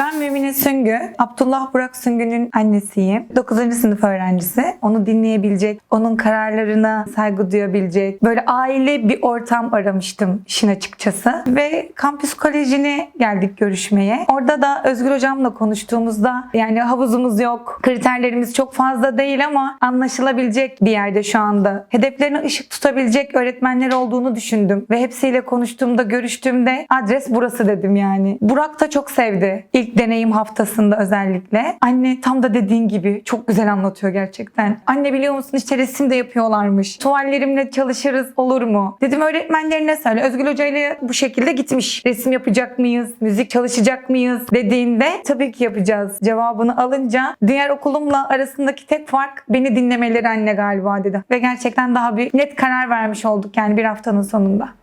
Ben Mümine Süngü, Abdullah Burak Süngü'nün annesiyim. 9. sınıf öğrencisi. Onu dinleyebilecek, onun kararlarına saygı duyabilecek, böyle aile bir ortam aramıştım işin açıkçası. Ve kampüs kolejine geldik görüşmeye. Orada da Özgür Hocam'la konuştuğumuzda yani havuzumuz yok, kriterlerimiz çok fazla değil ama anlaşılabilecek bir yerde şu anda. Hedeflerine ışık tutabilecek öğretmenler olduğunu düşündüm. Ve hepsiyle konuştuğumda, görüştüğümde adres burası dedim yani. Burak da çok sevdi. İlk deneyim haftasında özellikle. Anne tam da dediğin gibi çok güzel anlatıyor gerçekten. Anne biliyor musun işte resim de yapıyorlarmış. Tuvallerimle çalışırız olur mu? Dedim öğretmenlerine söyle. Özgül Hoca ile bu şekilde gitmiş. Resim yapacak mıyız? Müzik çalışacak mıyız? Dediğinde tabii ki yapacağız. Cevabını alınca diğer okulumla arasındaki tek fark beni dinlemeleri anne galiba dedi. Ve gerçekten daha bir net karar vermiş olduk yani bir haftanın sonunda.